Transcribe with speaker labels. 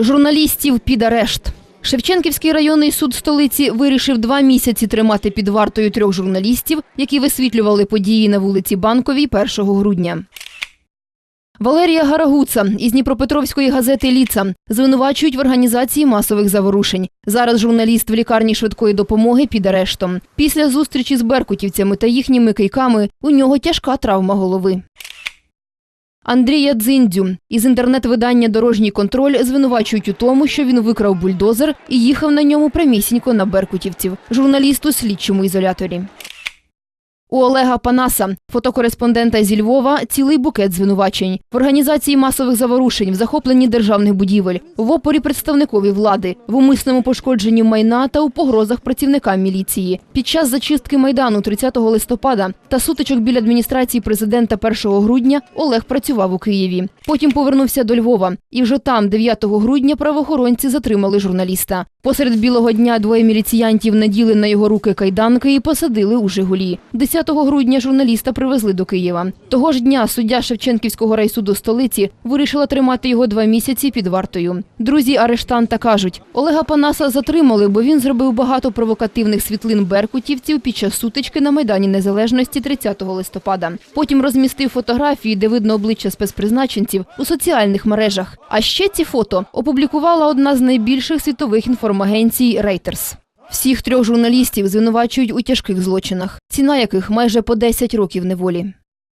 Speaker 1: Журналістів під арешт. Шевченківський районний суд столиці вирішив два місяці тримати під вартою трьох журналістів, які висвітлювали події на вулиці Банковій 1 грудня. Валерія Гарагуца із Дніпропетровської газети Ліца звинувачують в організації масових заворушень. Зараз журналіст в лікарні швидкої допомоги під арештом. Після зустрічі з беркутівцями та їхніми кийками у нього тяжка травма голови. Андрія Дзиндю із інтернет-видання Дорожній контроль звинувачують у тому, що він викрав бульдозер і їхав на ньому прямісінько на беркутівців. Журналіст у слідчому ізоляторі. У Олега Панаса, фотокореспондента зі Львова, цілий букет звинувачень в організації масових заворушень, в захопленні державних будівель, в опорі представникові влади, в умисному пошкодженні майна та у погрозах працівникам міліції. Під час зачистки майдану 30 листопада та сутичок біля адміністрації президента 1 грудня Олег працював у Києві. Потім повернувся до Львова, і вже там, 9 грудня, правоохоронці затримали журналіста. Посеред білого дня двоє міліціянтів наділи на його руки кайданки і посадили у Жигулі. 10 грудня журналіста привезли до Києва. Того ж дня суддя Шевченківського райсуду столиці вирішила тримати його два місяці під вартою. Друзі арештанта кажуть, Олега Панаса затримали, бо він зробив багато провокативних світлин беркутівців під час сутички на Майдані Незалежності 30 листопада. Потім розмістив фотографії, де видно обличчя спецпризначенців у соціальних мережах. А ще ці фото опублікувала одна з найбільших світових інформагенцій Reuters. Всіх трьох журналістів звинувачують у тяжких злочинах, ціна яких майже по 10 років неволі.